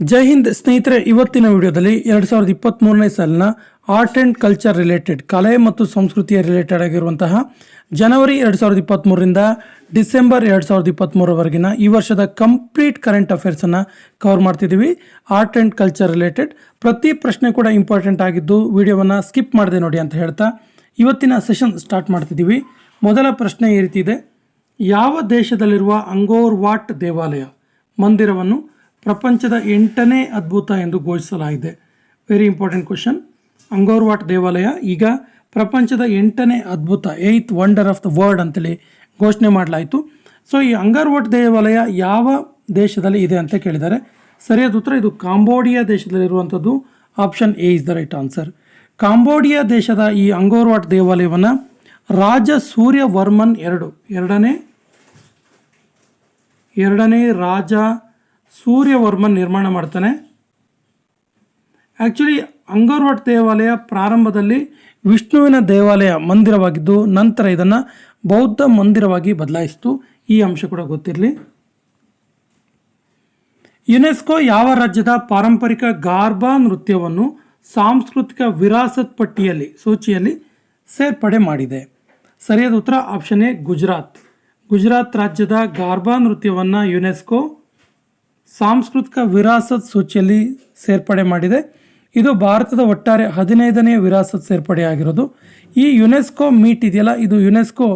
ಜೈ ಹಿಂದ್ ಸ್ನೇಹಿತರೆ, ಇವತ್ತಿನ ವಿಡಿಯೋದಲ್ಲಿ ಎರಡು ಸಾವಿರದ ಇಪ್ಪತ್ತ್ಮೂರನೇ ಸಾಲಿನ ಆರ್ಟ್ ಆ್ಯಂಡ್ ಕಲ್ಚರ್ ರಿಲೇಟೆಡ್ ಕಲೆ ಮತ್ತು ಸಂಸ್ಕೃತಿಯ ರಿಲೇಟೆಡ್ ಆಗಿರುವಂತಹ ಜನವರಿ ಎರಡು ಸಾವಿರದ ಇಪ್ಪತ್ತ್ಮೂರರಿಂದ ಡಿಸೆಂಬರ್ ಎರಡು ಸಾವಿರದ ಇಪ್ಪತ್ತ್ಮೂರವರೆಗಿನ ಈ ವರ್ಷದ ಕಂಪ್ಲೀಟ್ ಕರೆಂಟ್ ಅಫೇರ್ಸನ್ನು ಕವರ್ ಮಾಡ್ತಿದ್ದೀವಿ. ಆರ್ಟ್ ಆ್ಯಂಡ್ ಕಲ್ಚರ್ ರಿಲೇಟೆಡ್ ಪ್ರತಿ ಪ್ರಶ್ನೆ ಕೂಡ ಇಂಪಾರ್ಟೆಂಟ್ ಆಗಿದ್ದು ವಿಡಿಯೋವನ್ನು ಸ್ಕಿಪ್ ಮಾಡಿದೆ ನೋಡಿ ಅಂತ ಹೇಳ್ತಾ ಇವತ್ತಿನ ಸೆಷನ್ ಸ್ಟಾರ್ಟ್ ಮಾಡ್ತಿದ್ದೀವಿ. ಮೊದಲ ಪ್ರಶ್ನೆ ಈ ರೀತಿ ಇದೆ. ಯಾವ ದೇಶದಲ್ಲಿರುವ ಅಂಗೋರ್ ವಾಟ್ ದೇವಾಲಯ? ಮಂದಿರವನ್ನು ಪ್ರಪಂಚದ ಎಂಟನೇ ಅದ್ಭುತ ಎಂದು ಘೋಷಿಸಲಾಗಿದೆ. ವೆರಿ ಇಂಪಾರ್ಟೆಂಟ್ ಕ್ವಶನ್ ಅಂಗೋರ್ವಾಟ್ ದೇವಾಲಯ, ಈಗ ಪ್ರಪಂಚದ ಎಂಟನೇ ಅದ್ಭುತ eighth wonder of the world ಅಂತೇಳಿ ಘೋಷಣೆ ಮಾಡಲಾಯಿತು. ಸೊ ಈ ಅಂಗಾರ್ವಾಟ್ ದೇವಾಲಯ ಯಾವ ದೇಶದಲ್ಲಿ ಇದೆ ಅಂತ ಕೇಳಿದ್ದಾರೆ ಸರಿಯಾದ ಉತ್ತರ ಇದು Cambodia ದೇಶದಲ್ಲಿರುವಂಥದ್ದು. Option A is the right answer Cambodia ದೇಶದ ಈ ಅಂಗೋರ್ವಾಟ್ ದೇವಾಲಯವನ್ನು ರಾಜ ಸೂರ್ಯವರ್ಮನ್ ಎರಡು, ಎರಡನೇ ಎರಡನೇ ರಾಜ ಸೂರ್ಯವರ್ಮನ್ ನಿರ್ಮಾಣ ಮಾಡ್ತಾನೆ. ಆ್ಯಕ್ಚುಲಿ ಅಂಗರ್ವಟ್ ದೇವಾಲಯ ಪ್ರಾರಂಭದಲ್ಲಿ ವಿಷ್ಣುವಿನ ದೇವಾಲಯ ಮಂದಿರವಾಗಿದ್ದು, ನಂತರ ಇದನ್ನು ಬೌದ್ಧ ಮಂದಿರವಾಗಿ ಬದಲಾಯಿಸಿತು. ಈ ಅಂಶ ಕೂಡ ಗೊತ್ತಿರಲಿ. ಯುನೆಸ್ಕೋ ಯಾವ ರಾಜ್ಯದ ಪಾರಂಪರಿಕ ಗಾರ್ಬಾ ನೃತ್ಯವನ್ನು ಸಾಂಸ್ಕೃತಿಕ ವಿರಾಸತ್ ಪಟ್ಟಿಯಲ್ಲಿ, ಸೂಚಿಯಲ್ಲಿ ಸೇರ್ಪಡೆ ಮಾಡಿದೆ. ಸರಿಯಾದ ಉತ್ತರ ಆಪ್ಷನ್ ಎ, ಗುಜರಾತ್. ಗುಜರಾತ್ ರಾಜ್ಯದ ಗಾರ್ಬಾ ನೃತ್ಯವನ್ನು ಯುನೆಸ್ಕೋ ಸಾಂಸ್ಕೃತಿಕ ವಿರಾಸತ್ ಸೂಚಿಯಲ್ಲಿ ಸೇರ್ಪಡೆ ಮಾಡಿದೆ. ಇದು ಭಾರತದ ಒಟ್ಟಾರೆ ಹದಿನೈದನೇ ವಿರಾಸತ್ ಸೇರ್ಪಡೆಯಾಗಿರೋದು. ಈ ಯುನೆಸ್ಕೋ ಮೀಟ್ ಇದೆಯಲ್ಲ, ಇದು ಯುನೆಸ್ಕೋ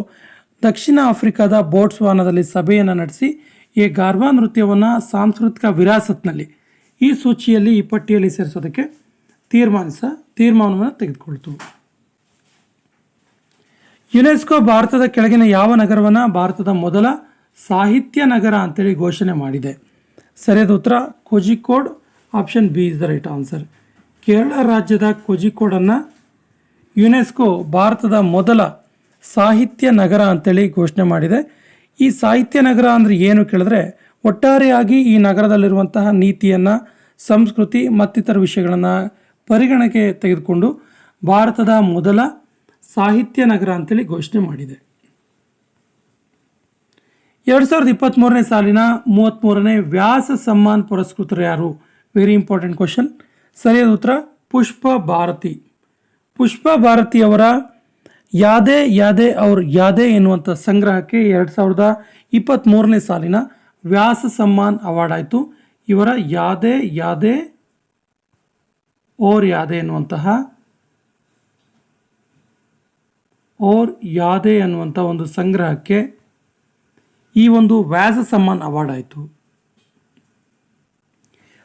ದಕ್ಷಿಣ ಆಫ್ರಿಕಾದ ಬೋಟ್ಸ್ವಾನದಲ್ಲಿ ಸಭೆಯನ್ನು ನಡೆಸಿ ಈ ಗಾರ್ವಾ ನೃತ್ಯವನ್ನು ಸಾಂಸ್ಕೃತಿಕ ವಿರಾಸತ್ನಲ್ಲಿ ಈ ಸೂಚಿಯಲ್ಲಿ ಈ ಪಟ್ಟಿಯಲ್ಲಿ ಸೇರಿಸೋದಕ್ಕೆ ತೀರ್ಮಾನಿಸ, ತೀರ್ಮಾನವನ್ನು ತೆಗೆದುಕೊಳ್ತು. ಯುನೆಸ್ಕೋ ಭಾರತದ ಕೆಳಗಿನ ಯಾವ ನಗರವನ್ನು ಭಾರತದ ಮೊದಲ ಸಾಹಿತ್ಯ ನಗರ ಅಂತೇಳಿ ಘೋಷಣೆ ಮಾಡಿದೆ. ಸರಿಯಾದ ಉತ್ತರ Kozhikode, option B is the right answer. Kerala ರಾಜ್ಯದ ಕೋಜಿಕೋಡನ್ನು ಯುನೆಸ್ಕೋ ಭಾರತದ ಮೊದಲ ಸಾಹಿತ್ಯ ನಗರ ಅಂತೇಳಿ ಘೋಷಣೆ ಮಾಡಿದೆ. ಈ ಸಾಹಿತ್ಯ ನಗರ ಅಂದರೆ ಏನು ಕೇಳಿದ್ರೆ, ಒಟ್ಟಾರೆಯಾಗಿ ಈ ನಗರದಲ್ಲಿರುವಂತಹ ನೀತಿಯನ್ನು, ಸಂಸ್ಕೃತಿ ಮತ್ತಿತರ ವಿಷಯಗಳನ್ನು ಪರಿಗಣನೆಗೆ ತೆಗೆದುಕೊಂಡು ಭಾರತದ ಮೊದಲ ಸಾಹಿತ್ಯ ನಗರ ಅಂತೇಳಿ ಘೋಷಣೆ ಮಾಡಿದೆ. ಎರಡು ಸಾವಿರದ ಇಪ್ಪತ್ತ್ಮೂರನೇ ಸಾಲಿನ ಮೂವತ್ತ್ಮೂರನೇ ವ್ಯಾಸ ಸಮ್ಮಾನ್ ಪುರಸ್ಕೃತರು ಯಾರು? ವೆರಿ ಇಂಪಾರ್ಟೆಂಟ್ ಕ್ವಶನ್ ಸರಿಯಾದ ಉತ್ತರ, ಪುಷ್ಪ ಭಾರತಿ. ಪುಷ್ಪ ಭಾರತಿಯವರ ಯಾದೇ ಯಾದೇ ಅವ್ರ ಯಾದೇ ಎನ್ನುವಂಥ ಸಂಗ್ರಹಕ್ಕೆ ಎರಡು ಸಾವಿರದ ಇಪ್ಪತ್ತ್ಮೂರನೇ ಸಾಲಿನ ವ್ಯಾಸ ಸಮ್ಮಾನ್ ಅವಾರ್ಡ್ ಆಯಿತು. ಇವರ ಯಾದೇ ಯಾದೇ ಓರ್ ಯಾದೇ ಎನ್ನುವಂತಹ ಓರ್ ಯಾದೇ ಅನ್ನುವಂಥ ಒಂದು ಸಂಗ್ರಹಕ್ಕೆ ಈ ಒಂದು ವ್ಯಾಸ ಸಮ್ಮಾನ್ ಅವಾರ್ಡ್ ಆಯಿತು.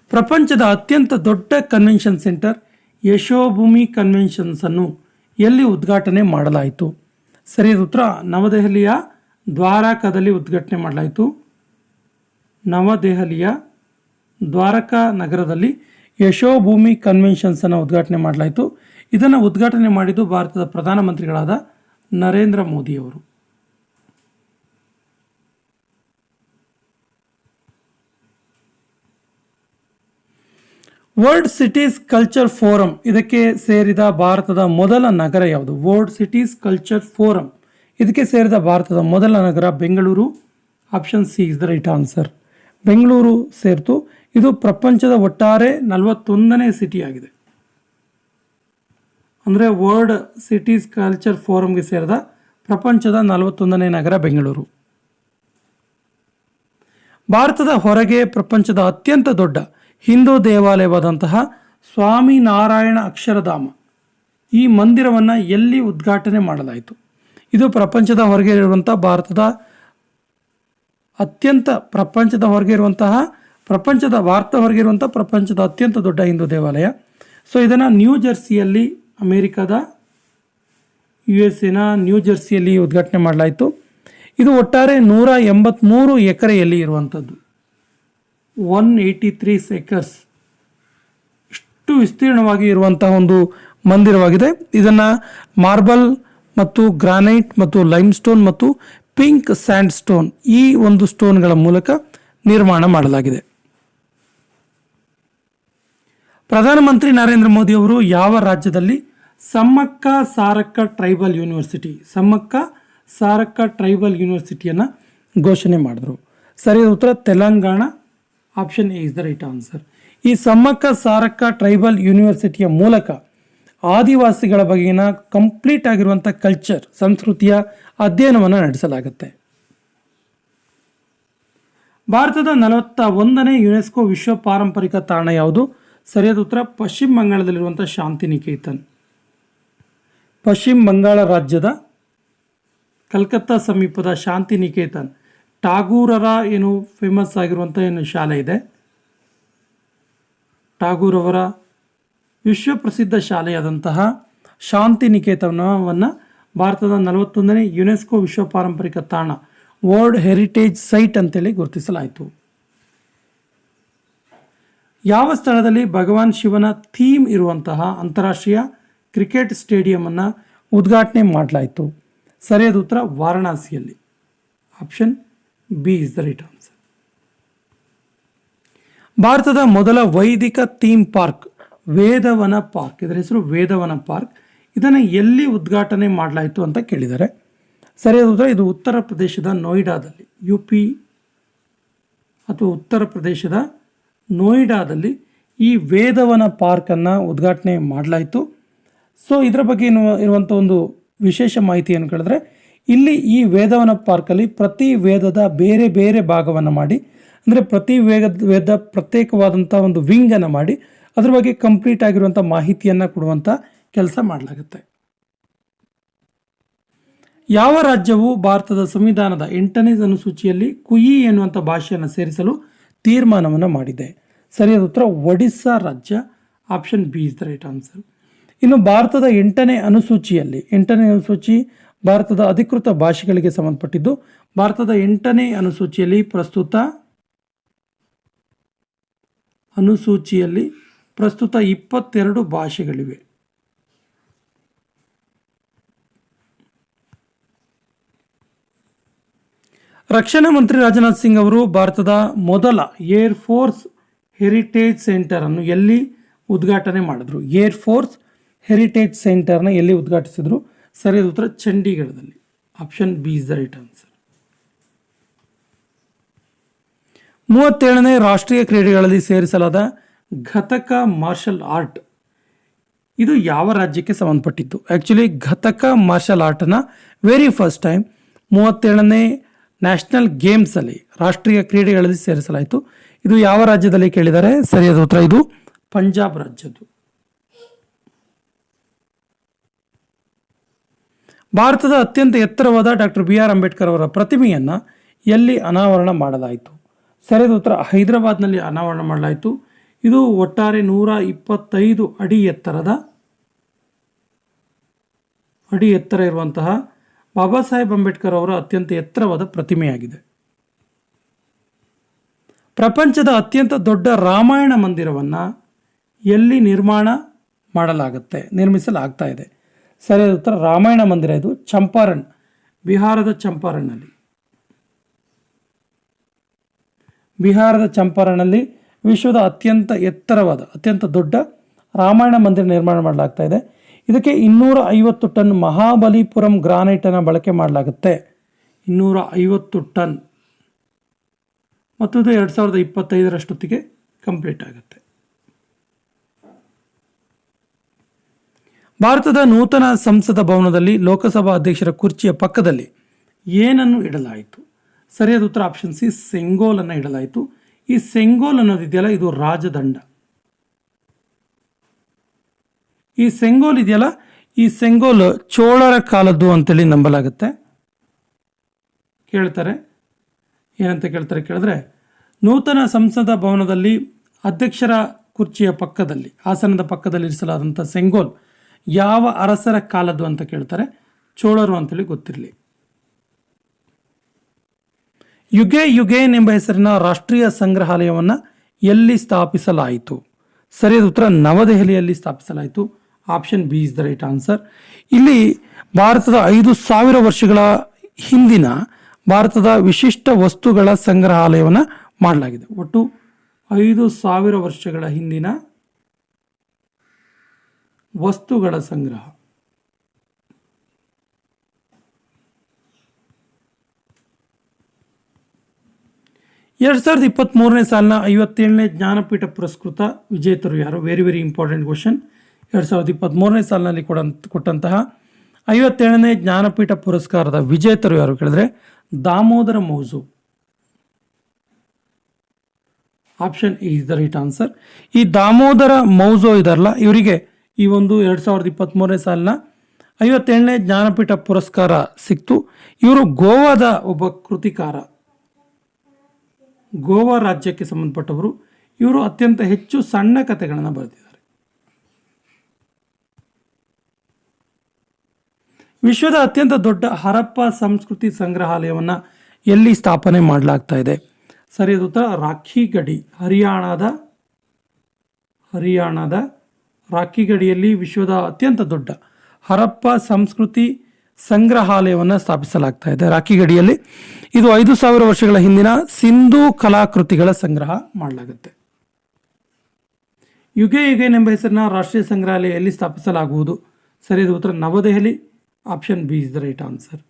ಪ್ರಪಂಚದ ಅತ್ಯಂತ ದೊಡ್ಡ ಕನ್ವೆನ್ಷನ್ ಸೆಂಟರ್ ಯಶೋಭೂಮಿ ಕನ್ವೆನ್ಷನ್ಸನ್ನು ಎಲ್ಲಿ ಉದ್ಘಾಟನೆ ಮಾಡಲಾಯಿತು? ಸರಿ ಉತ್ತರ ನವದೆಹಲಿಯ ದ್ವಾರಕಾದಲ್ಲಿ ಉದ್ಘಾಟನೆ ಮಾಡಲಾಯಿತು. ನವದೆಹಲಿಯ ದ್ವಾರಕಾ ನಗರದಲ್ಲಿ ಯಶೋಭೂಮಿ ಕನ್ವೆನ್ಷನ್ಸನ್ನು ಉದ್ಘಾಟನೆ ಮಾಡಲಾಯಿತು. ಇದನ್ನು ಉದ್ಘಾಟನೆ ಮಾಡಿದ್ದು ಭಾರತದ ಪ್ರಧಾನಮಂತ್ರಿಗಳಾದ ನರೇಂದ್ರ ಮೋದಿಯವರು. ವರ್ಲ್ಡ್ ಸಿಟೀಸ್ ಕಲ್ಚರ್ ಫೋರಂ ಇದಕ್ಕೆ ಸೇರಿದ ಭಾರತದ ಮೊದಲ ನಗರ ಯಾವುದು? World cities culture forum. ಇದಕ್ಕೆ ಸೇರಿದ ಭಾರತದ ಮೊದಲ ನಗರ Bengaluru. Option C is the right answer. Bengaluru ಸೇರಿತು. ಇದು ಪ್ರಪಂಚದ ಒಟ್ಟಾರೆ ನಲವತ್ತೊಂದನೇ ಸಿಟಿ ಆಗಿದೆ ಅಂದರೆ ವರ್ಲ್ಡ್ ಸಿಟೀಸ್ ಕಲ್ಚರ್ ಫೋರಂಗೆ ಸೇರಿದ ಪ್ರಪಂಚದ ನಲವತ್ತೊಂದನೇ ನಗರ ಬೆಂಗಳೂರು. ಭಾರತದ ಹೊರಗೆ ಪ್ರಪಂಚದ ಅತ್ಯಂತ ದೊಡ್ಡ ಹಿಂದೂ ದೇವಾಲಯವಾದಂತಹ ಸ್ವಾಮಿನಾರಾಯಣ ಅಕ್ಷರಧಾಮ ಈ ಮಂದಿರವನ್ನು ಎಲ್ಲಿ ಉದ್ಘಾಟನೆ ಮಾಡಲಾಯಿತು? ಇದು ಪ್ರಪಂಚದ ಹೊರಗೆ ಇರುವಂಥ ಭಾರತದ ಅತ್ಯಂತ ಪ್ರಪಂಚದ ಹೊರಗೆ ಇರುವಂತಹ ಪ್ರಪಂಚದ ಭಾರತ ಹೊರಗೆ ಇರುವಂಥ ಪ್ರಪಂಚದ ಅತ್ಯಂತ ದೊಡ್ಡ ಹಿಂದೂ ದೇವಾಲಯ. ಸೊ ಇದನ್ನು ನ್ಯೂ ಜರ್ಸಿಯಲ್ಲಿ ಅಮೇರಿಕಾದ ಯು ಎಸ್ ಎನ ನ್ಯೂ ಜರ್ಸಿಯಲ್ಲಿ ಉದ್ಘಾಟನೆ ಮಾಡಲಾಯಿತು. ಇದು ಒಟ್ಟಾರೆ ನೂರ ಎಂಬತ್ತ್ಮೂರು ಎಕರೆಯಲ್ಲಿ ಇರುವಂಥದ್ದು ಒನ್ ಏಯ್ಟಿ ತ್ರೀ ಸೇಕರ್ಸ್ ಇಷ್ಟು ವಿಸ್ತೀರ್ಣವಾಗಿ ಇರುವಂತಹ ಒಂದು ಮಂದಿರವಾಗಿದೆ. ಇದನ್ನು ಮಾರ್ಬಲ್ ಮತ್ತು ಗ್ರಾನೈಟ್ ಮತ್ತು ಲೈಮ್ ಸ್ಟೋನ್ ಮತ್ತು ಪಿಂಕ್ ಸ್ಯಾಂಡ್ ಸ್ಟೋನ್ ಈ ಒಂದು ಸ್ಟೋನ್ಗಳ ಮೂಲಕ ನಿರ್ಮಾಣ ಮಾಡಲಾಗಿದೆ. ಪ್ರಧಾನಮಂತ್ರಿ ನರೇಂದ್ರ ಮೋದಿ ಅವರು ಯಾವ ರಾಜ್ಯದಲ್ಲಿ Sammakka Sarakka tribal university Sammakka Sarakka tribal ಯೂನಿವರ್ಸಿಟಿಯನ್ನು ಘೋಷಣೆ ಮಾಡಿದರು? ಸರಿಯಾದ ಉತ್ತರ, Telangana option A is the right answer ಈ ಸಮ್ಮಕ್ಕ ಸಾರಕ್ಕ ಟ್ರೈಬಲ್ ಯೂನಿವರ್ಸಿಟಿಯ ಮೂಲಕ ಆದಿವಾಸಿಗಳ ಬಗೆಗಿನ ಕಂಪ್ಲೀಟ್ ಆಗಿರುವಂಥ ಕಲ್ಚರ್ ಸಂಸ್ಕೃತಿಯ ಅಧ್ಯಯನವನ್ನು ನಡೆಸಲಾಗುತ್ತೆ. ಭಾರತದ ನಲವತ್ತ ಒಂದನೇ ಯುನೆಸ್ಕೋ ವಿಶ್ವ ಪಾರಂಪರಿಕ ತಾಣ ಯಾವುದು? ಸರಿಯಾದ ಉತ್ತರ, ಪಶ್ಚಿಮ ಬಂಗಾಳದಲ್ಲಿರುವಂಥ ಶಾಂತಿನಿಕೇತನ್. ಪಶ್ಚಿಮ ಬಂಗಾಳ ರಾಜ್ಯದ ಕಲ್ಕತ್ತಾ ಸಮೀಪದ ಶಾಂತಿನಿಕೇತನ್. ಟಾಗೂರರ ಏನು ಫೇಮಸ್ ಆಗಿರುವಂಥ ಏನು ಶಾಲೆ ಇದೆ? ಟಾಗೂರವರ ವಿಶ್ವಪ್ರಸಿದ್ಧ ಶಾಲೆಯಾದಂತಹ ಶಾಂತಿನಿಕೇತನವನ್ನು ಭಾರತದ ನಲವತ್ತೊಂದನೇ ಯುನೆಸ್ಕೋ ವಿಶ್ವ ಪಾರಂಪರಿಕ ತಾಣ, ವರ್ಲ್ಡ್ ಹೆರಿಟೇಜ್ ಸೈಟ್ ಅಂತೇಳಿ ಗುರುತಿಸಲಾಯಿತು. ಯಾವ ಸ್ಥಳದಲ್ಲಿ ಭಗವಾನ್ ಶಿವನ ಥೀಮ್ ಇರುವಂತಹ ಅಂತಾರಾಷ್ಟ್ರೀಯ ಕ್ರಿಕೆಟ್ ಸ್ಟೇಡಿಯಮನ್ನು ಉದ್ಘಾಟನೆ ಮಾಡಲಾಯಿತು? ಸರಿಯಾದ ಉತ್ತರ ವಾರಣಾಸಿಯಲ್ಲಿ. Option B is the right answer ಭಾರತದ ಮೊದಲ ವೈದಿಕ ಥೀಮ್ ಪಾರ್ಕ್, ವೇದವನ ಪಾರ್ಕ್. ಇದರ ಹೆಸರು ವೇದವನ ಪಾರ್ಕ್. ಇದನ್ನು ಎಲ್ಲಿ ಉದ್ಘಾಟನೆ ಮಾಡಲಾಯಿತು ಅಂತ ಕೇಳಿದ್ದಾರೆ ಸರಿಯಾದ ಉತ್ತರ, ಇದು ಉತ್ತರ ಪ್ರದೇಶದ ನೋಯ್ಡಾದಲ್ಲಿ ಯು ಪಿ ಅಥವಾ ಉತ್ತರ ಪ್ರದೇಶದ ನೋಯ್ಡಾದಲ್ಲಿ ಈ ವೇದವನ ಪಾರ್ಕನ್ನು ಉದ್ಘಾಟನೆ ಮಾಡಲಾಯಿತು. ಸೊ ಇದರ ಬಗ್ಗೆ ಏನು ಇರುವಂಥ ಒಂದು ವಿಶೇಷ ಮಾಹಿತಿ ಏನು ಕೇಳಿದ್ರೆ ಇಲ್ಲಿ ಈ ವೇದವನ ಪಾರ್ಕಲ್ಲಿ ಪ್ರತಿ ವೇದದ ಬೇರೆ ಬೇರೆ ಭಾಗವನ್ನು ಮಾಡಿ, ಅಂದರೆ ಪ್ರತಿ ವೇದ ವೇದ ಪ್ರತ್ಯೇಕವಾದಂಥ ಒಂದು ವಿಂಗನ್ನು ಮಾಡಿ, ಅದ್ರ ಬಗ್ಗೆ ಕಂಪ್ಲೀಟ್ ಆಗಿರುವಂಥ ಮಾಹಿತಿಯನ್ನು ಕೊಡುವಂಥ ಕೆಲಸ ಮಾಡಲಾಗುತ್ತೆ. ಯಾವ ರಾಜ್ಯವು ಭಾರತದ ಸಂವಿಧಾನದ ಎಂಟನೇ ಅನುಸೂಚಿಯಲ್ಲಿ ಕುಯಿ ಎನ್ನುವಂಥ ಭಾಷೆಯನ್ನು ಸೇರಿಸಲು ತೀರ್ಮಾನವನ್ನು ಮಾಡಿದೆ? ಸರಿಯಾದ ಉತ್ತರ ಒಡಿಸ್ಸಾ ರಾಜ್ಯ option B is the right answer ಇನ್ನು ಭಾರತದ ಎಂಟನೇ ಅನುಸೂಚಿಯಲ್ಲಿ, ಎಂಟನೇ ಅನುಸೂಚಿ ಭಾರತದ ಅಧಿಕೃತ ಭಾಷೆಗಳಿಗೆ ಸಂಬಂಧಪಟ್ಟಿದ್ದು, ಭಾರತದ ಎಂಟನೇ ಅನುಸೂಚಿಯಲ್ಲಿ ಪ್ರಸ್ತುತ ಅನುಸೂಚಿಯಲ್ಲಿ ಪ್ರಸ್ತುತ ಇಪ್ಪತ್ತೆರಡು ಭಾಷೆಗಳಿವೆ. ರಕ್ಷಣಾ ಮಂತ್ರಿ ರಾಜನಾಥ್ ಸಿಂಗ್ ಅವರು ಭಾರತದ ಮೊದಲ ಏರ್ ಫೋರ್ಸ್ ಹೆರಿಟೇಜ್ ಸೆಂಟರ್ ಅನ್ನು ಎಲ್ಲಿ ಉದ್ಘಾಟನೆ ಮಾಡಿದ್ರು? ಏರ್ ಫೋರ್ಸ್ ಹೆರಿಟೇಜ್ ಸೆಂಟರ್ನ ಎಲ್ಲಿ ಉದ್ಘಾಟಿಸಿದ್ರು? ಸರಿಯಾದ ಉತ್ತರ ಚಂಡೀಗಢದಲ್ಲಿ. Option B is the right answer ಮೂವತ್ತೇಳನೇ ರಾಷ್ಟ್ರೀಯ ಕ್ರೀಡೆಗಳಲ್ಲಿ ಸೇರಿಸಲಾದ ಘತಕ ಮಾರ್ಷಲ್ ಆರ್ಟ್ ಇದು ಯಾವ ರಾಜ್ಯಕ್ಕೆ ಸಂಬಂಧಪಟ್ಟಿತ್ತು? ಆ್ಯಕ್ಚುಲಿ ಘತಕ ಮಾರ್ಷಲ್ ಆರ್ಟನ್ನು ವೆರಿ ಫಸ್ಟ್ ಟೈಮ್ ಮೂವತ್ತೇಳನೇ ನ್ಯಾಷನಲ್ ಗೇಮ್ಸಲ್ಲಿ ರಾಷ್ಟ್ರೀಯ ಕ್ರೀಡೆಗಳಲ್ಲಿ ಸೇರಿಸಲಾಯಿತು. ಇದು ಯಾವ ರಾಜ್ಯದಲ್ಲಿ ಕೇಳಿದ್ದಾರೆ ಸರಿಯಾದ ಉತ್ತರ ಇದು ಪಂಜಾಬ್ ರಾಜ್ಯದ್ದು. ಭಾರತದ ಅತ್ಯಂತ ಎತ್ತರವಾದ ಡಾಕ್ಟರ್ ಬಿ ಆರ್ ಅಂಬೇಡ್ಕರ್ ಅವರ ಪ್ರತಿಮೆಯನ್ನು ಎಲ್ಲಿ ಅನಾವರಣ ಮಾಡಲಾಯಿತು? ಸರಿಯಾದ ಉತ್ತರ, ಹೈದರಾಬಾದ್ನಲ್ಲಿ ಅನಾವರಣ ಮಾಡಲಾಯಿತು. ಇದು ಒಟ್ಟಾರೆ ನೂರ ಇಪ್ಪತ್ತೈದು ಅಡಿ ಎತ್ತರದ, ಅಡಿ ಎತ್ತರ ಇರುವಂತಹ ಬಾಬಾ ಸಾಹೇಬ್ ಅಂಬೇಡ್ಕರ್ ಅವರ ಅತ್ಯಂತ ಎತ್ತರವಾದ ಪ್ರತಿಮೆಯಾಗಿದೆ. ಪ್ರಪಂಚದ ಅತ್ಯಂತ ದೊಡ್ಡ ರಾಮಾಯಣ ಮಂದಿರವನ್ನು ಎಲ್ಲಿ ನಿರ್ಮಾಣ ಮಾಡಲಾಗುತ್ತೆ, ನಿರ್ಮಿಸಲಾಗ್ತಾ ಇದೆ? ಸರಿಯಾದ ಉತ್ತರ ರಾಮಾಯಣ ಮಂದಿರ ಇದು, ಚಂಪಾರಣ್, ಬಿಹಾರದ ಚಂಪಾರಣ್ನಲ್ಲಿ ಬಿಹಾರದ ಚಂಪಾರಣ್ನಲ್ಲಿ ವಿಶ್ವದ ಅತ್ಯಂತ ಎತ್ತರವಾದ, ಅತ್ಯಂತ ದೊಡ್ಡ ರಾಮಾಯಣ ಮಂದಿರ ನಿರ್ಮಾಣ ಮಾಡಲಾಗ್ತಾ ಇದೆ. ಇದಕ್ಕೆ ಇನ್ನೂರ ಐವತ್ತು ಟನ್ ಮಹಾಬಲಿಪುರಂ ಗ್ರಾನೈಟನ್ನು ಬಳಕೆ ಮಾಡಲಾಗುತ್ತೆ. ಇನ್ನೂರ ಐವತ್ತು ಟನ್. ಮತ್ತು ಇದು ಎರಡು ಸಾವಿರದ ಇಪ್ಪತ್ತೈದರಷ್ಟೊತ್ತಿಗೆ ಕಂಪ್ಲೀಟ್ ಆಗುತ್ತೆ. ಭಾರತದ ನೂತನ ಸಂಸದ ಭವನದಲ್ಲಿ ಲೋಕಸಭಾ ಅಧ್ಯಕ್ಷರ ಕುರ್ಚಿಯ ಪಕ್ಕದಲ್ಲಿ ಏನನ್ನು ಇಡಲಾಯಿತು? ಸರಿಯಾದ ಉತ್ತರ ಆಪ್ಷನ್ ಸಿ, ಸೆಂಗೋಲನ್ನು ಇಡಲಾಯಿತು. ಈ ಸೆಂಗೋಲ್ ಅನ್ನೋದಿದೆಯಲ್ಲ, ಇದು ರಾಜದಂಡ. ಈ ಸೆಂಗೋಲ್ ಇದೆಯಲ್ಲ, ಈ ಸೆಂಗೋಲ್ ಚೋಳರ ಕಾಲದ್ದು ಅಂತೇಳಿ ನಂಬಲಾಗುತ್ತೆ. ಕೇಳ್ತಾರೆ? ಏನಂತ ಕೇಳ್ತಾರೆ ಕೇಳಿದ್ರೆ, ನೂತನ ಸಂಸದ ಭವನದಲ್ಲಿ ಅಧ್ಯಕ್ಷರ ಕುರ್ಚಿಯ ಪಕ್ಕದಲ್ಲಿ ಆಸನದ ಪಕ್ಕದಲ್ಲಿ ಇರಿಸಲಾದಂಥ ಸೆಂಗೋಲ್ ಯಾವ ಅರಸರ ಕಾಲದ್ದು ಅಂತ ಕೇಳ್ತಾರೆ? ಚೋಳರು ಅಂತೇಳಿ ಗೊತ್ತಿರಲಿ. ಯುಗೆ ಯುಗೇನ್ ಎಂಬ ಹೆಸರಿನ ರಾಷ್ಟ್ರೀಯ ಸಂಗ್ರಹಾಲಯವನ್ನು ಎಲ್ಲಿ ಸ್ಥಾಪಿಸಲಾಯಿತು? ಸರಿಯಾದ ಉತ್ತರ ನವದೆಹಲಿಯಲ್ಲಿ ಸ್ಥಾಪಿಸಲಾಯಿತು. Option B is the right answer. ಇಲ್ಲಿ ಭಾರತದ ಐದು ಸಾವಿರ ವರ್ಷಗಳ ಹಿಂದಿನ ಭಾರತದ ವಿಶಿಷ್ಟ ವಸ್ತುಗಳ ಸಂಗ್ರಹಾಲಯವನ್ನು ಮಾಡಲಾಗಿದೆ. ಒಟ್ಟು ಐದು ಸಾವಿರ ವರ್ಷಗಳ ಹಿಂದಿನ ವಸ್ತುಗಳ ಸಂಗ್ರಹ. ಎರಡು ಸಾವಿರದ ಇಪ್ಪತ್ತ್ಮೂರನೇ ಸಾಲಿನ ಐವತ್ತೇಳನೇ ಜ್ಞಾನಪೀಠ ಪುರಸ್ಕೃತ ವಿಜೇತರು ಯಾರು? ವೆರಿ ವೆರಿ ಇಂಪಾರ್ಟೆಂಟ್ ಕ್ವಶನ್ ಎರಡು ಸಾವಿರದ ಇಪ್ಪತ್ತ್ಮೂರನೇ ಸಾಲಿನಲ್ಲಿ ಕೊಡ, ಕೊಟ್ಟಂತಹ ಐವತ್ತೇಳನೇ ಜ್ಞಾನಪೀಠ ಪುರಸ್ಕಾರದ ವಿಜೇತರು ಯಾರು ಕೇಳಿದ್ರೆ? Damodar Mauzo option is the right answer ಈ ದಾಮೋದರ ಮೌಜು ಇದಾರಲ್ಲ, ಇವರಿಗೆ ಈ ಒಂದು ಎರಡು ಸಾವಿರದ ಇಪ್ಪತ್ತ್ಮೂರನೇ ಸಾಲಿನ ಐವತ್ತೇಳನೇ ಜ್ಞಾನಪೀಠ ಪುರಸ್ಕಾರ ಸಿಕ್ತು. ಇವರು ಗೋವಾದ ಒಬ್ಬ ಕೃತಿಕಾರ. ಗೋವಾ ರಾಜ್ಯಕ್ಕೆ ಸಂಬಂಧಪಟ್ಟವರು. ಇವರು ಅತ್ಯಂತ ಹೆಚ್ಚು ಸಣ್ಣ ಕಥೆಗಳನ್ನು ಬರೆದಿದ್ದಾರೆ. ವಿಶ್ವದ ಅತ್ಯಂತ ದೊಡ್ಡ ಹರಪ್ಪ ಸಂಸ್ಕೃತಿ ಸಂಗ್ರಹಾಲಯವನ್ನು ಎಲ್ಲಿ ಸ್ಥಾಪನೆ ಮಾಡಲಾಗ್ತಾ ಇದೆ? ಸರಿಯಾದ ಉತ್ತರ ರಾಖಿಗಡಿ ಹರಿಯಾಣದ ಹರಿಯಾಣದ ರಾಖಿಗಡಿಯಲ್ಲಿ ವಿಶ್ವದ ಅತ್ಯಂತ ದೊಡ್ಡ ಹರಪ್ಪ ಸಂಸ್ಕೃತಿ ಸಂಗ್ರಹಾಲಯವನ್ನು ಸ್ಥಾಪಿಸಲಾಗ್ತಾ ಇದೆ. ರಾಖಿಗಡಿಯಲ್ಲಿ ಇದು ಐದು ಸಾವಿರ ವರ್ಷಗಳ ಹಿಂದಿನ ಸಿಂಧೂ ಕಲಾಕೃತಿಗಳ ಸಂಗ್ರಹ ಮಾಡಲಾಗುತ್ತೆ. ಯುಗೆ ಯುಗೇನ್ ಎಂಬ ಹೆಸರಿನ ರಾಷ್ಟ್ರೀಯ ಸಂಗ್ರಹಾಲಯ ಎಲ್ಲಿ ಸ್ಥಾಪಿಸಲಾಗುವುದು ಸರಿಯಾದ ಉತ್ತರ ನವದೆಹಲಿ, option B is the right answer.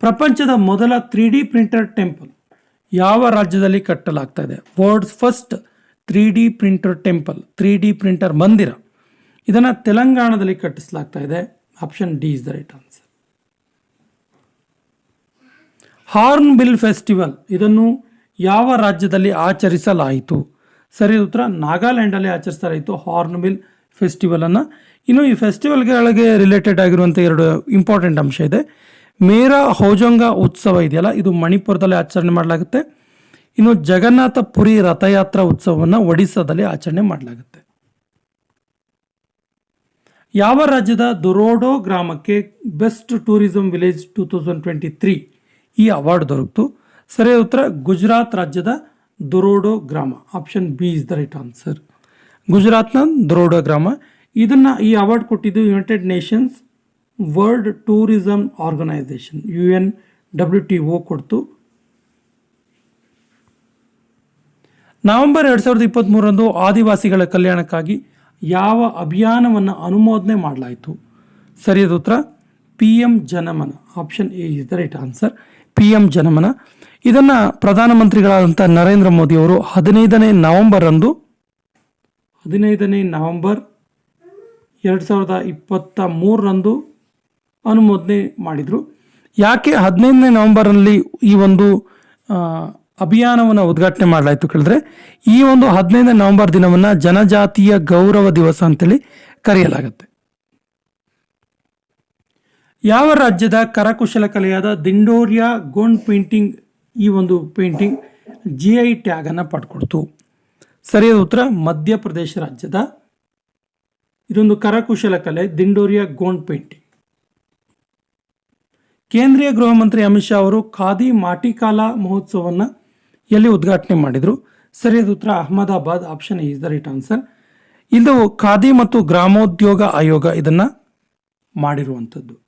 ಪ್ರಪಂಚದ ಮೊದಲ ತ್ರೀ ಡಿ ಪ್ರಿಂಟರ್ ಟೆಂಪಲ್ ಯಾವ ರಾಜ್ಯದಲ್ಲಿ ಕಟ್ಟಲಾಗ್ತಾ ಇದೆ? World's first three D printer temple three D printer ಮಂದಿರ. ಇದನ್ನು ತೆಲಂಗಾಣದಲ್ಲಿ ಕಟ್ಟಿಸಲಾಗ್ತಾ ಇದೆ. Option D is the right answer. Hornbill festival, ಇದನ್ನು ಯಾವ ರಾಜ್ಯದಲ್ಲಿ ಆಚರಿಸಲಾಯಿತು? ಸರಿ ಉತ್ತರ ನಾಗಾಲ್ಯಾಂಡಲ್ಲಿ ಆಚರಿಸಲಾಯಿತು ಹಾರ್ನ್ ಬಿಲ್ ಫೆಸ್ಟಿವಲನ್ನು ಇನ್ನು ಈ ಫೆಸ್ಟಿವಲ್ಗಳಿಗೆ ರಿಲೇಟೆಡ್ ಆಗಿರುವಂಥ ಎರಡು ಇಂಪಾರ್ಟೆಂಟ್ ಅಂಶ ಇದೆ. ಮೇರಾ ಹೌಜಂಗ ಉತ್ಸವ ಇದೆಯಲ್ಲ, ಇದು ಮಣಿಪುರದಲ್ಲಿ ಆಚರಣೆ ಮಾಡಲಾಗುತ್ತೆ. ಇನ್ನು ಜಗನ್ನಾಥ ಪುರಿ ರಥಯಾತ್ರಾ ಉತ್ಸವವನ್ನು ಒಡಿಸ್ಸಾದಲ್ಲಿ ಆಚರಣೆ ಮಾಡಲಾಗುತ್ತೆ. ಯಾವ ರಾಜ್ಯದ ದೊರೋಡೋ ಗ್ರಾಮಕ್ಕೆ best tourism village two thousand twenty three ಈ ಅವಾರ್ಡ್ ದೊರಕಿತು? ಸರಿ ಉತ್ತರ, ಗುಜರಾತ್ ರಾಜ್ಯದ ದೊರೋಡೋ ಗ್ರಾಮ. Option B is the right answer. ಗುಜರಾತ್ನ ದೊರೋಡೋ ಗ್ರಾಮ. ಇದನ್ನು ಈ ಅವಾರ್ಡ್ ಕೊಟ್ಟಿದ್ದು United Nations World Tourism Organization U N W T O ಕೊಡ್ತು. ನವೆಂಬರ್ ಎರಡು ಸಾವಿರದ ಇಪ್ಪತ್ತ್ಮೂರರಂದು ಆದಿವಾಸಿಗಳ ಕಲ್ಯಾಣಕ್ಕಾಗಿ ಯಾವ ಅಭಿಯಾನವನ್ನು ಅನುಮೋದನೆ ಮಾಡಲಾಯಿತು? ಸರಿಯಾದ ಉತ್ತರ. P M JANMAN. Option A is the right answer. P M JANMAN. ಇದನ್ನು ಪ್ರಧಾನಮಂತ್ರಿಗಳಾದಂಥ ನರೇಂದ್ರ ಮೋದಿ ಅವರು ಹದಿನೈದನೇ ನವೆಂಬರ್ ಅಂದು ಹದಿನೈದನೇ ನವೆಂಬರ್ ಎರಡು ಸಾವಿರದ ಇಪ್ಪತ್ತ ಮೂರರಂದು ಅನುಮೋದನೆ ಮಾಡಿದರು. ಯಾಕೆ ಹದಿನೈದನೇ ನವೆಂಬರಲ್ಲಿ ಈ ಒಂದು ಅಭಿಯಾನವನ್ನು ಉದ್ಘಾಟನೆ ಮಾಡಲಾಯಿತು ಕೇಳಿದ್ರೆ. ಈ ಒಂದು ಹದಿನೈದನೇ ನವೆಂಬರ್ ದಿನವನ್ನು ಜನಜಾತಿಯ ಗೌರವ ದಿವಸ ಅಂತೇಳಿ ಕರೆಯಲಾಗುತ್ತೆ. ಯಾವ ರಾಜ್ಯದ ಕರಕುಶಲ ಕಲೆಯಾದ ದಿಂಡೋರಿಯಾ ಗೋಂಡ್ ಪೇಂಟಿಂಗ್ ಈ ಒಂದು ಪೇಂಟಿಂಗ್ ಜಿ ಐ ಟ್ಯಾಗನ್ನು ಪಡ್ಕೊಡ್ತು. ಸರಿಯಾದ ಉತ್ತರ, ಮಧ್ಯಪ್ರದೇಶ ರಾಜ್ಯದ ಇದೊಂದು ಕರಕುಶಲ ಕಲೆ, ದಿಂಡೋರಿಯಾ ಗೋಂಡ್ ಪೇಂಟಿಂಗ್. ಕೇಂದ್ರೀಯ ಗೃಹ ಮಂತ್ರಿ ಅಮಿತ್ ಶಾ ಅವರು ಖಾದಿ ಮಾಟಿಕಾಲಾ ಮಹೋತ್ಸವವನ್ನು ಎಲ್ಲಿ ಉದ್ಘಾಟನೆ ಮಾಡಿದರು? ಸರಿಯಾದ ಉತ್ತರ Ahmedabad option is the right answer ಇದು ಖಾದಿ ಮತ್ತು ಗ್ರಾಮೋದ್ಯೋಗ ಆಯೋಗ ಇದನ್ನು ಮಾಡಿರುವಂಥದ್ದು.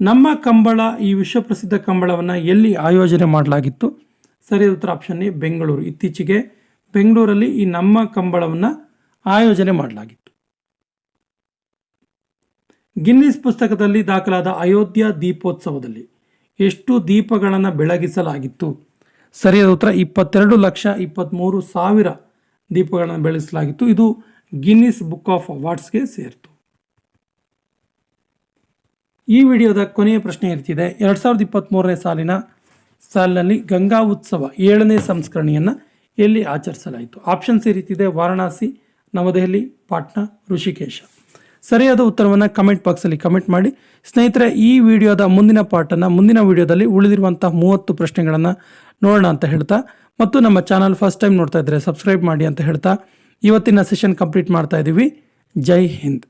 ನಮ್ಮ ಕಂಬಳ, ಈ ವಿಶ್ವಪ್ರಸಿದ್ಧ ಕಂಬಳವನ್ನು ಎಲ್ಲಿ ಆಯೋಜನೆ ಮಾಡಲಾಗಿತ್ತು? ಸರಿಯಾದ ಉತ್ತರ ಆಪ್ಷನ್ ಬೆಂಗಳೂರು. ಇತ್ತೀಚೆಗೆ ಬೆಂಗಳೂರಲ್ಲಿ ಈ ನಮ್ಮ ಕಂಬಳವನ್ನು ಆಯೋಜನೆ ಮಾಡಲಾಗಿತ್ತು. ಗಿನ್ನಿಸ್ ಪುಸ್ತಕದಲ್ಲಿ ದಾಖಲಾದ ಅಯೋಧ್ಯ ದೀಪೋತ್ಸವದಲ್ಲಿ ಎಷ್ಟು ದೀಪಗಳನ್ನು ಬೆಳಗಿಸಲಾಗಿತ್ತು? ಸರಿಯಾದ ಉತ್ತರ, ಇಪ್ಪತ್ತೆರಡು ಲಕ್ಷ ಇಪ್ಪತ್ತ್ಮೂರು ಸಾವಿರ ದೀಪಗಳನ್ನು ಬೆಳಗಿಸಲಾಗಿತ್ತು. ಇದು ಗಿನ್ನಿಸ್ ಬುಕ್ ಆಫ್ ಅವಾರ್ಡ್ಸ್ಗೆ ಸೇರಿತು. ಈ ವಿಡಿಯೋದ ಕೊನೆಯ ಪ್ರಶ್ನೆ ಇರ್ತಿದೆ. ಎರಡು ಸಾವಿರದ ಇಪ್ಪತ್ತ್ಮೂರನೇ ಸಾಲಿನ ಸಾಲಿನಲ್ಲಿ ಗಂಗಾ ಉತ್ಸವ ಏಳನೇ ಸಂಸ್ಕರಣೆಯನ್ನು ಎಲ್ಲಿ ಆಚರಿಸಲಾಯಿತು? ಆಪ್ಷನ್ಸ್ ಈ ವಾರಣಾಸಿ, ನವದೆಹಲಿ, ಪಾಟ್ನಾ, ಋಷಿಕೇಶ. ಸರಿಯಾದ ಉತ್ತರವನ್ನು ಕಮೆಂಟ್ ಬಾಕ್ಸಲ್ಲಿ ಕಮೆಂಟ್ ಮಾಡಿ. ಸ್ನೇಹಿತರೆ, ಈ ವಿಡಿಯೋದ ಮುಂದಿನ ಪಾರ್ಟನ್ನು ಮುಂದಿನ ವಿಡಿಯೋದಲ್ಲಿ ಉಳಿದಿರುವಂಥ ಮೂವತ್ತು ಪ್ರಶ್ನೆಗಳನ್ನು ನೋಡೋಣ ಅಂತ ಹೇಳ್ತಾ, ಮತ್ತು ನಮ್ಮ ಚಾನಲ್ ಫಸ್ಟ್ ಟೈಮ್ ನೋಡ್ತಾ ಇದ್ದರೆ ಸಬ್ಸ್ಕ್ರೈಬ್ ಮಾಡಿ ಅಂತ ಹೇಳ್ತಾ, ಇವತ್ತಿನ ಸೆಷನ್ ಕಂಪ್ಲೀಟ್ ಮಾಡ್ತಾ ಇದ್ದೀವಿ ಜೈ ಹಿಂದ್.